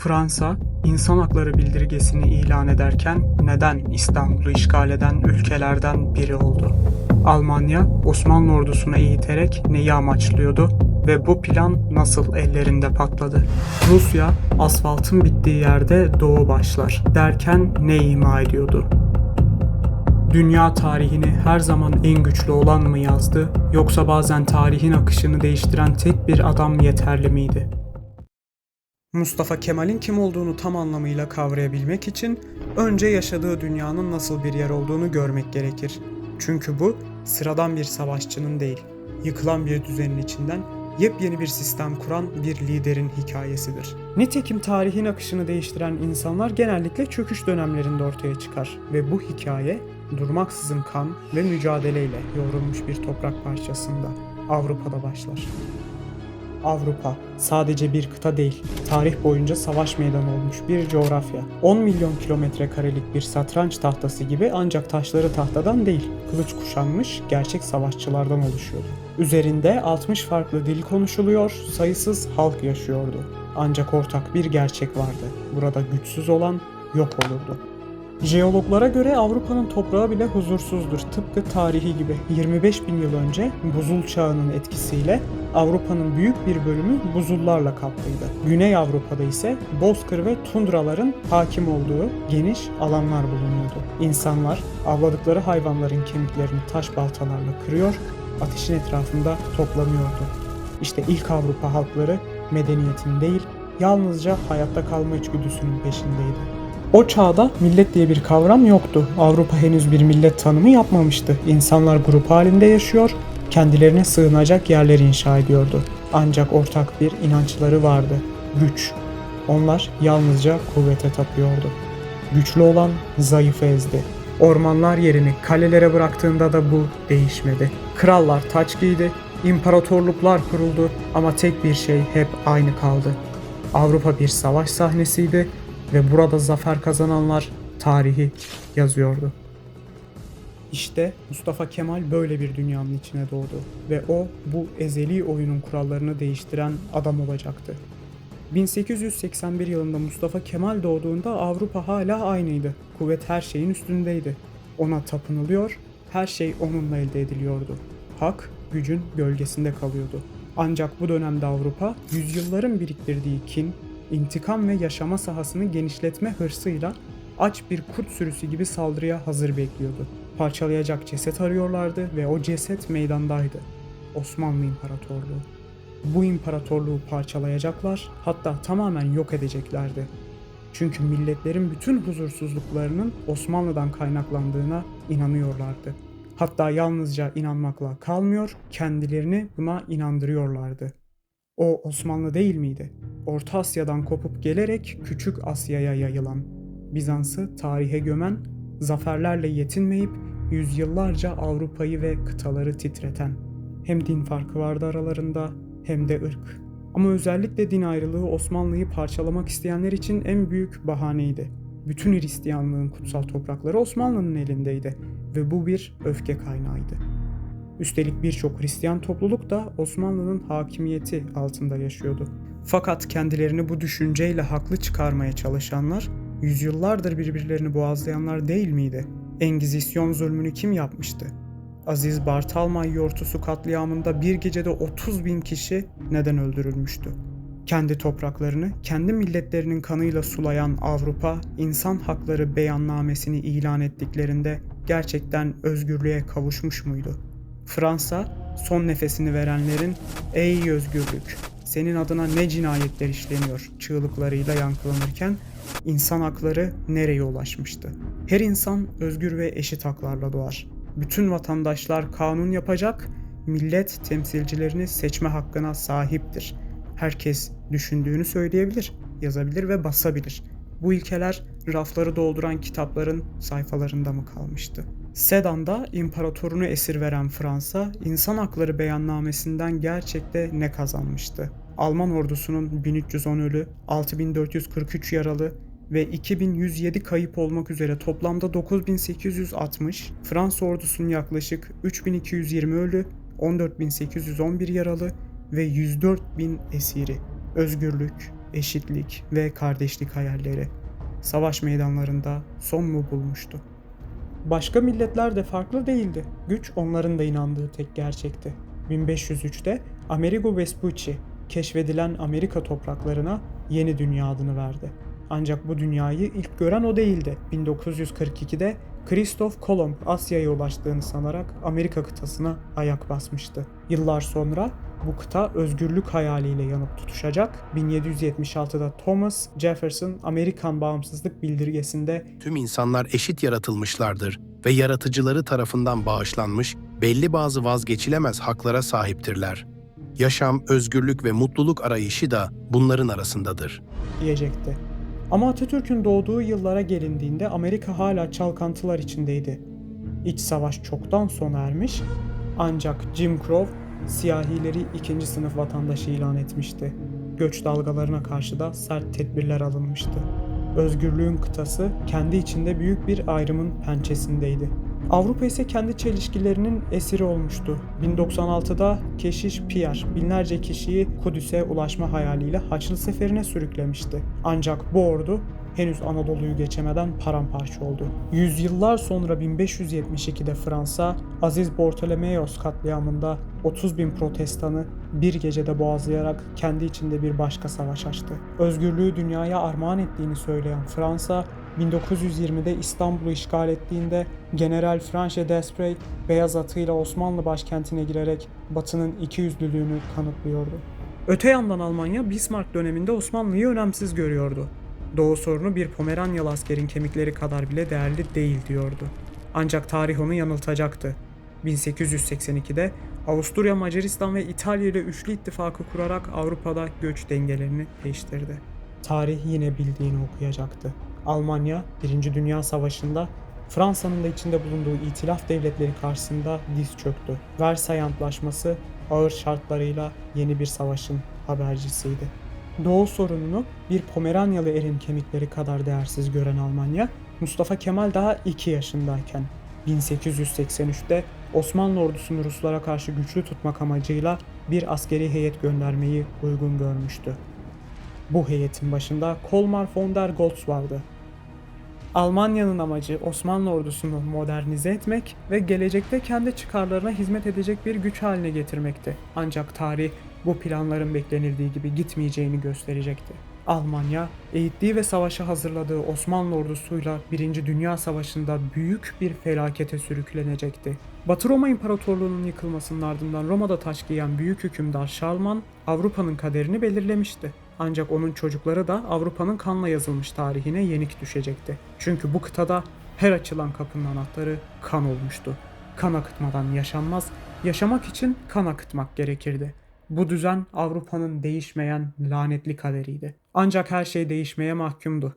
Fransa, insan hakları bildirgesini ilan ederken neden İstanbul'u işgal eden ülkelerden biri oldu? Almanya, Osmanlı ordusunu eğiterek neyi amaçlıyordu ve bu plan nasıl ellerinde patladı? Rusya, asfaltın bittiği yerde doğu başlar derken ne ima ediyordu? Dünya tarihini her zaman en güçlü olan mı yazdı yoksa bazen tarihin akışını değiştiren tek bir adam yeterli miydi? Mustafa Kemal'in kim olduğunu tam anlamıyla kavrayabilmek için önce yaşadığı dünyanın nasıl bir yer olduğunu görmek gerekir. Çünkü bu sıradan bir savaşçının değil, yıkılan bir düzenin içinden yepyeni bir sistem kuran bir liderin hikayesidir. Nitekim tarihin akışını değiştiren insanlar genellikle çöküş dönemlerinde ortaya çıkar ve bu hikaye durmaksızın kan ve mücadeleyle yoğrulmuş bir toprak parçasında Avrupa'da başlar. Avrupa sadece bir kıta değil, tarih boyunca savaş meydanı olmuş bir coğrafya. 10 milyon kilometre karelik bir satranç tahtası gibi ancak taşları tahtadan değil, kılıç kuşanmış gerçek savaşçılardan oluşuyordu. Üzerinde 60 farklı dil konuşuluyor, sayısız halk yaşıyordu. Ancak ortak bir gerçek vardı. Burada güçsüz olan yok olurdu. Jeologlara göre Avrupa'nın toprağı bile huzursuzdur. Tıpkı tarihi gibi 25 bin yıl önce buzul çağının etkisiyle Avrupa'nın büyük bir bölümü buzullarla kaplıydı. Güney Avrupa'da ise bozkır ve tundraların hakim olduğu geniş alanlar bulunuyordu. İnsanlar avladıkları hayvanların kemiklerini taş baltalarla kırıyor, ateşin etrafında toplanıyordu. İşte ilk Avrupa halkları medeniyetin değil, yalnızca hayatta kalma içgüdüsünün peşindeydi. O çağda millet diye bir kavram yoktu. Avrupa henüz bir millet tanımı yapmamıştı. İnsanlar grup halinde yaşıyor, kendilerine sığınacak yerler inşa ediyordu. Ancak ortak bir inançları vardı. Güç. Onlar yalnızca kuvvete tapıyordu. Güçlü olan zayıfı ezdi. Ormanlar yerini kalelere bıraktığında da bu değişmedi. Krallar taç giydi, imparatorluklar kuruldu ama tek bir şey hep aynı kaldı. Avrupa bir savaş sahnesiydi ve burada zafer kazananlar tarihi yazıyordu. İşte Mustafa Kemal böyle bir dünyanın içine doğdu ve o bu ezeli oyunun kurallarını değiştiren adam olacaktı. 1881 yılında Mustafa Kemal doğduğunda Avrupa hala aynıydı. Kuvvet her şeyin üstündeydi. Ona tapınılıyor, her şey onunla elde ediliyordu. Hak gücün gölgesinde kalıyordu. Ancak bu dönemde Avrupa yüzyılların biriktirdiği kin, intikam ve yaşama sahasını genişletme hırsıyla aç bir kurt sürüsü gibi saldırıya hazır bekliyordu. Parçalayacak ceset arıyorlardı ve o ceset meydandaydı. Osmanlı İmparatorluğu. Bu imparatorluğu parçalayacaklar, hatta tamamen yok edeceklerdi. Çünkü milletlerin bütün huzursuzluklarının Osmanlı'dan kaynaklandığına inanıyorlardı. Hatta yalnızca inanmakla kalmıyor, kendilerini buna inandırıyorlardı. O Osmanlı değil miydi? Orta Asya'dan kopup gelerek Küçük Asya'ya yayılan, Bizans'ı tarihe gömen, zaferlerle yetinmeyip yüzyıllarca Avrupa'yı ve kıtaları titreten. Hem din farkı vardı aralarında hem de ırk. Ama özellikle din ayrılığı Osmanlı'yı parçalamak isteyenler için en büyük bahaneydi. Bütün Hristiyanlığın kutsal toprakları Osmanlı'nın elindeydi ve bu bir öfke kaynağıydı. Üstelik birçok Hristiyan topluluk da Osmanlı'nın hakimiyeti altında yaşıyordu. Fakat kendilerini bu düşünceyle haklı çıkarmaya çalışanlar, yüzyıllardır birbirlerini boğazlayanlar değil miydi? Engizisyon zulmünü kim yapmıştı? Aziz Bartalmay yortusu katliamında bir gecede 30 bin kişi neden öldürülmüştü? Kendi topraklarını, kendi milletlerinin kanıyla sulayan Avrupa, insan hakları beyannamesini ilan ettiklerinde gerçekten özgürlüğe kavuşmuş muydu? Fransa, son nefesini verenlerin "Ey özgürlük, senin adına ne cinayetler işleniyor?" çığlıklarıyla yankılanırken insan hakları nereye ulaşmıştı? Her insan özgür ve eşit haklarla doğar. Bütün vatandaşlar kanun yapacak, millet temsilcilerini seçme hakkına sahiptir. Herkes düşündüğünü söyleyebilir, yazabilir ve basabilir. Bu ilkeler rafları dolduran kitapların sayfalarında mı kalmıştı? Sedan'da imparatorunu esir veren Fransa, insan hakları beyannamesinden gerçekte ne kazanmıştı? Alman ordusunun 1310 ölü, 6443 yaralı ve 2107 kayıp olmak üzere toplamda 9860, Fransa ordusunun yaklaşık 3220 ölü, 14811 yaralı ve 104.000 esiri. Özgürlük, eşitlik ve kardeşlik hayalleri savaş meydanlarında son mu bulmuştu? Başka milletler de farklı değildi. Güç onların da inandığı tek gerçekti. 1503'te Amerigo Vespucci keşfedilen Amerika topraklarına Yeni Dünya adını verdi. Ancak bu dünyayı ilk gören o değildi. 1942'de Christoph Kolomb Asya'ya ulaştığını sanarak Amerika kıtasına ayak basmıştı. Yıllar sonra bu kıta özgürlük hayaliyle yanıp tutuşacak. 1776'da Thomas Jefferson Amerikan bağımsızlık bildirgesinde Tüm insanlar eşit yaratılmışlardır ve yaratıcıları tarafından bağışlanmış belli bazı vazgeçilemez haklara sahiptirler. Yaşam, özgürlük ve mutluluk arayışı da bunların arasındadır. diyecekti. Ama Atatürk'ün doğduğu yıllara gelindiğinde Amerika hala çalkantılar içindeydi. İç savaş çoktan sona ermiş ancak Jim Crow siyahileri ikinci sınıf vatandaşı ilan etmişti. Göç dalgalarına karşı da sert tedbirler alınmıştı. Özgürlüğün kıtası kendi içinde büyük bir ayrımın pençesindeydi. Avrupa ise kendi çelişkilerinin esiri olmuştu. 1096'da keşiş Pierre binlerce kişiyi Kudüs'e ulaşma hayaliyle Haçlı Seferi'ne sürüklemişti. Ancak bu ordu henüz Anadolu'yu geçemeden paramparça oldu. Yüzyıllar sonra 1572'de Fransa, Aziz Bartolomeos katliamında 30 bin protestanı bir gecede boğazlayarak kendi içinde bir başka savaş açtı. Özgürlüğü dünyaya armağan ettiğini söyleyen Fransa, 1920'de İstanbul'u işgal ettiğinde General Franche Desprez beyaz atıyla Osmanlı başkentine girerek Batı'nın ikiyüzlülüğünü kanıtlıyordu. Öte yandan Almanya Bismarck döneminde Osmanlı'yı önemsiz görüyordu. Doğu sorunu bir Pomeranyalı askerin kemikleri kadar bile değerli değil diyordu. Ancak tarih onu yanıltacaktı. 1882'de Avusturya, Macaristan ve İtalya ile üçlü ittifakı kurarak Avrupa'da göç dengelerini değiştirdi. Tarih yine bildiğini okuyacaktı. Almanya 1. Dünya Savaşı'nda Fransa'nın da içinde bulunduğu itilaf devletleri karşısında diz çöktü. Versay Antlaşması ağır şartlarıyla yeni bir savaşın habercisiydi. Doğu sorununu bir Pomeranyalı erin kemikleri kadar değersiz gören Almanya, Mustafa Kemal daha 2 yaşındayken 1883'te Osmanlı ordusunu Ruslara karşı güçlü tutmak amacıyla bir askeri heyet göndermeyi uygun görmüştü. Bu heyetin başında Kolmar von der Goltz vardı. Almanya'nın amacı Osmanlı ordusunu modernize etmek ve gelecekte kendi çıkarlarına hizmet edecek bir güç haline getirmekti. Ancak tarih bu planların beklenildiği gibi gitmeyeceğini gösterecekti. Almanya, eğittiği ve savaşa hazırladığı Osmanlı ordusuyla 1. Dünya Savaşı'nda büyük bir felakete sürüklenecekti. Batı Roma İmparatorluğu'nun yıkılmasının ardından Roma'da taç giyen büyük hükümdar Şarlman, Avrupa'nın kaderini belirlemişti. Ancak onun çocukları da Avrupa'nın kanla yazılmış tarihine yenik düşecekti. Çünkü bu kıtada her açılan kapının anahtarı kan olmuştu. Kan akıtmadan yaşanmaz, yaşamak için kan akıtmak gerekirdi. Bu düzen Avrupa'nın değişmeyen lanetli kaderiydi. Ancak her şey değişmeye mahkumdu.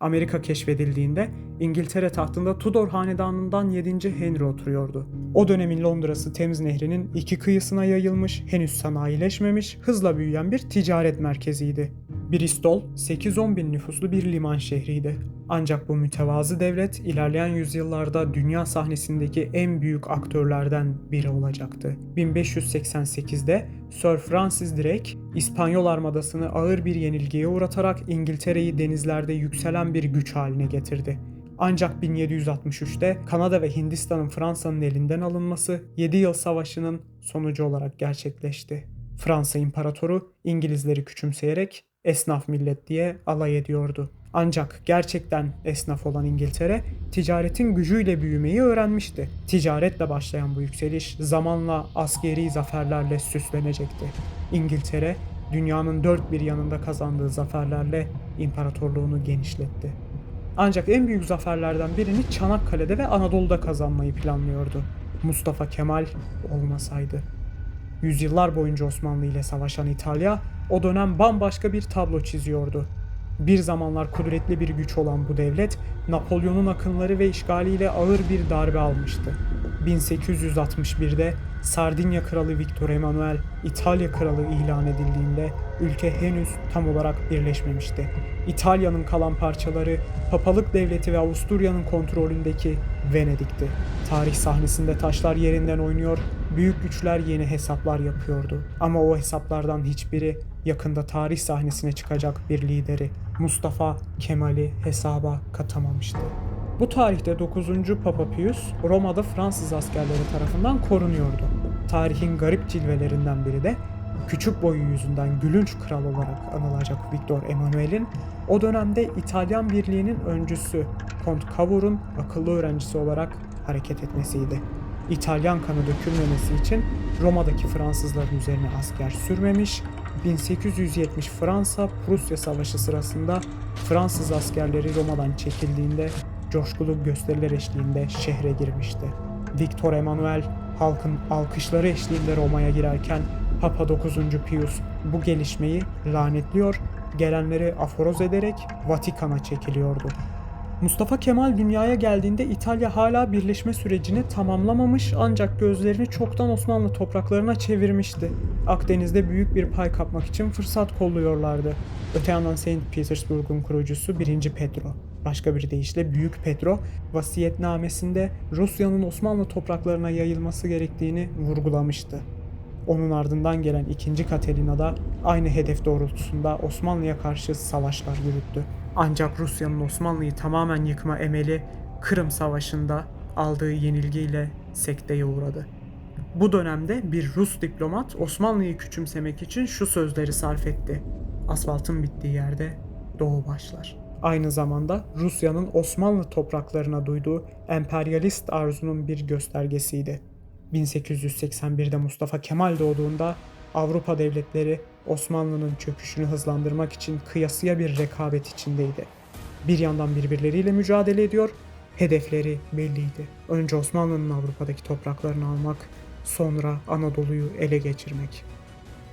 Amerika keşfedildiğinde İngiltere tahtında Tudor hanedanından 7. Henry oturuyordu. O dönemin Londra'sı Temiz Nehri'nin iki kıyısına yayılmış, henüz sanayileşmemiş, hızla büyüyen bir ticaret merkeziydi. Bristol 8-10 bin nüfuslu bir liman şehriydi. Ancak bu mütevazı devlet ilerleyen yüzyıllarda dünya sahnesindeki en büyük aktörlerden biri olacaktı. 1588'de Sir Francis Drake, İspanyol armadasını ağır bir yenilgiye uğratarak İngiltere'yi denizlerde yükselen bir güç haline getirdi. Ancak 1763'te Kanada ve Hindistan'ın Fransa'nın elinden alınması 7 yıl savaşının sonucu olarak gerçekleşti. Fransa İmparatoru İngilizleri küçümseyerek esnaf millet diye alay ediyordu. Ancak gerçekten esnaf olan İngiltere ticaretin gücüyle büyümeyi öğrenmişti. Ticaretle başlayan bu yükseliş zamanla askeri zaferlerle süslenecekti. İngiltere dünyanın dört bir yanında kazandığı zaferlerle imparatorluğunu genişletti. Ancak en büyük zaferlerden birini Çanakkale'de ve Anadolu'da kazanmayı planlıyordu. Mustafa Kemal olmasaydı. Yüzyıllar boyunca Osmanlı ile savaşan İtalya o dönem bambaşka bir tablo çiziyordu. Bir zamanlar kudretli bir güç olan bu devlet Napolyon'un akınları ve işgaliyle ağır bir darbe almıştı. 1861'de Sardinya Kralı Victor Emanuel İtalya Kralı ilan edildiğinde ülke henüz tam olarak birleşmemişti. İtalya'nın kalan parçaları Papalık Devleti ve Avusturya'nın kontrolündeki Venedik'ti. Tarih sahnesinde taşlar yerinden oynuyor, büyük güçler yeni hesaplar yapıyordu. Ama o hesaplardan hiçbiri yakında tarih sahnesine çıkacak bir lideri Mustafa Kemal'i hesaba katamamıştı. Bu tarihte 9. Papa Pius Roma'da Fransız askerleri tarafından korunuyordu. Tarihin garip cilvelerinden biri de küçük boyu yüzünden gülünç kral olarak anılacak Victor Emanuel'in o dönemde İtalyan birliğinin öncüsü Kont Cavour'un akıllı öğrencisi olarak hareket etmesiydi. İtalyan kanı dökülmemesi için Roma'daki Fransızların üzerine asker sürmemiş, 1870 Fransa-Prusya Savaşı sırasında Fransız askerleri Roma'dan çekildiğinde coşkulu gösteriler eşliğinde şehre girmişti. Victor Emanuel halkın alkışları eşliğinde Roma'ya girerken Papa 9. Pius bu gelişmeyi lanetliyor, gelenleri aforoz ederek Vatikan'a çekiliyordu. Mustafa Kemal dünyaya geldiğinde İtalya hala birleşme sürecini tamamlamamış ancak gözlerini çoktan Osmanlı topraklarına çevirmişti. Akdeniz'de büyük bir pay kapmak için fırsat kolluyorlardı. Öte yandan St. Petersburg'un kurucusu 1. Pedro, başka bir deyişle Büyük Pedro, vasiyetnamesinde Rusya'nın Osmanlı topraklarına yayılması gerektiğini vurgulamıştı. Onun ardından gelen 2. Katerina da aynı hedef doğrultusunda Osmanlı'ya karşı savaşlar yürüttü. Ancak Rusya'nın Osmanlı'yı tamamen yıkma emeli Kırım Savaşı'nda aldığı yenilgiyle sekteye uğradı. Bu dönemde bir Rus diplomat Osmanlı'yı küçümsemek için şu sözleri sarf etti. Asfaltın bittiği yerde doğu başlar. Aynı zamanda Rusya'nın Osmanlı topraklarına duyduğu emperyalist arzunun bir göstergesiydi. 1881'de Mustafa Kemal doğduğunda Avrupa devletleri Osmanlı'nın çöküşünü hızlandırmak için kıyasıya bir rekabet içindeydi. Bir yandan birbirleriyle mücadele ediyor, hedefleri belliydi. Önce Osmanlı'nın Avrupa'daki topraklarını almak, sonra Anadolu'yu ele geçirmek.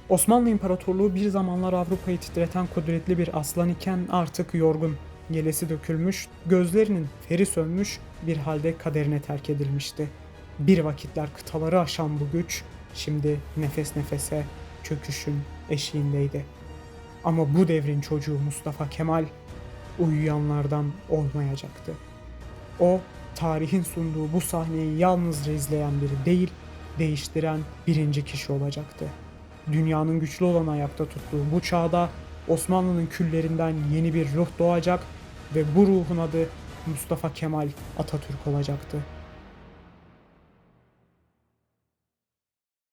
Osmanlı İmparatorluğu bir zamanlar Avrupa'yı titreten kudretli bir aslan iken artık yorgun, yelesi dökülmüş, gözlerinin feri sönmüş bir halde kaderine terk edilmişti. Bir vakitler kıtaları aşan bu güç şimdi nefes nefese çöküşün eşiğindeydi. Ama bu devrin çocuğu Mustafa Kemal uyuyanlardan olmayacaktı. O tarihin sunduğu bu sahneyi yalnızca izleyen biri değil, değiştiren birinci kişi olacaktı. Dünyanın güçlü olan ayakta tuttuğu bu çağda Osmanlı'nın küllerinden yeni bir ruh doğacak ve bu ruhun adı Mustafa Kemal Atatürk olacaktı.